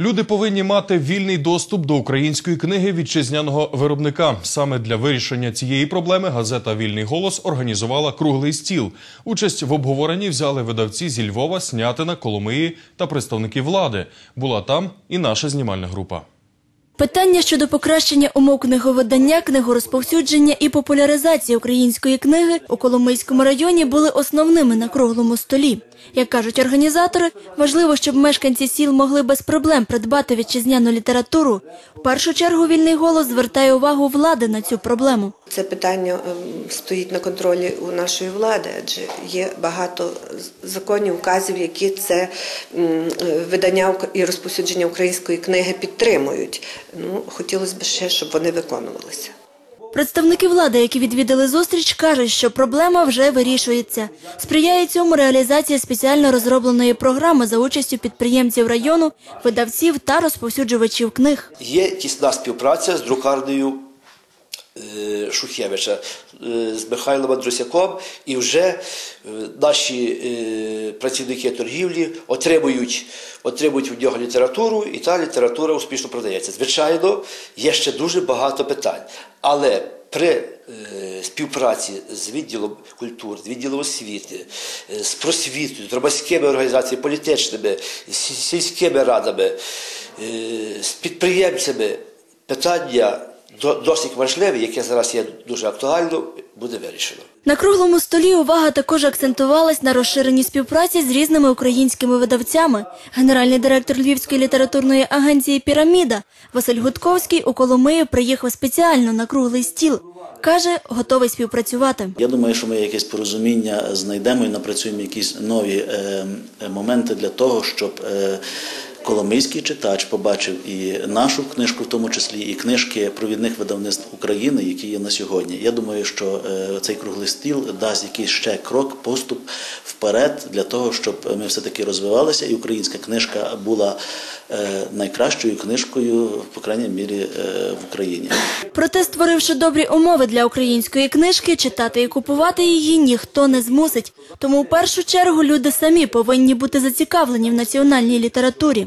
Люди повинні мати вільний доступ до української книги вітчизняного виробника. Саме для вирішення цієї проблеми газета Вільний голос організувала круглий стіл. Участь в обговоренні взяли видавці зі Львова, Снятина, Коломиї та представники влади. Була там і наша знімальна група. Питання щодо покращення умов книговидання, книгорозповсюдження і популяризації української книги у Коломийському районі були основними на круглому столі. Як кажуть організатори, важливо, щоб мешканці сіл могли без проблем придбати вітчизняну літературу. В першу чергу вільний голос звертає увагу влади на цю проблему. Це питання ем, стоїть на контролі у нашої влади, адже є багато законів, указів, які це е, видання і розповсюдження української книги підтримують. Ну, хотілося б ще, щоб вони виконувалися. Представники влади, які відвідали зустріч, кажуть, що проблема вже вирішується. Сприяє цьому реалізація спеціально розробленої програми за участю підприємців району, видавців та розповсюджувачів книг. Є тісна співпраця з друкарнею е, Шухевича е, з Михайлом Андрусяком, і вже е, наші е, працівники торгівлі отримують, отримують в нього літературу, і та література успішно продається. Звичайно, є ще дуже багато питань, але при співпраці з відділом культури, з відділом освіти, з просвітою, з громадськими організаціями, політичними, з сільськими радами, з підприємцями питання досить важливе, яке зараз є дуже актуально, буде вирішено. На круглому столі увага також акцентувалась на розширеній співпраці з різними українськими видавцями. Генеральний директор Львівської літературної агенції Піраміда Василь Гудковський у Коломию приїхав спеціально на круглий стіл. Каже, готовий співпрацювати. Я думаю, що ми якесь порозуміння знайдемо і напрацюємо якісь нові е, е, моменти для того, щоб е, коломийський читач побачив і нашу книжку, в тому числі і книжки провідних видавництв України, які є на сьогодні. Я думаю, що е, цей круглий стіл дасть якийсь ще крок, поступ вперед для того, щоб ми все таки розвивалися, і українська книжка була е, найкращою книжкою, по крайній мірі, е, в Україні. Проте, створивши добрі умови для української книжки, читати і купувати її ніхто не змусить. Тому в першу чергу люди самі повинні бути зацікавлені в національній літературі.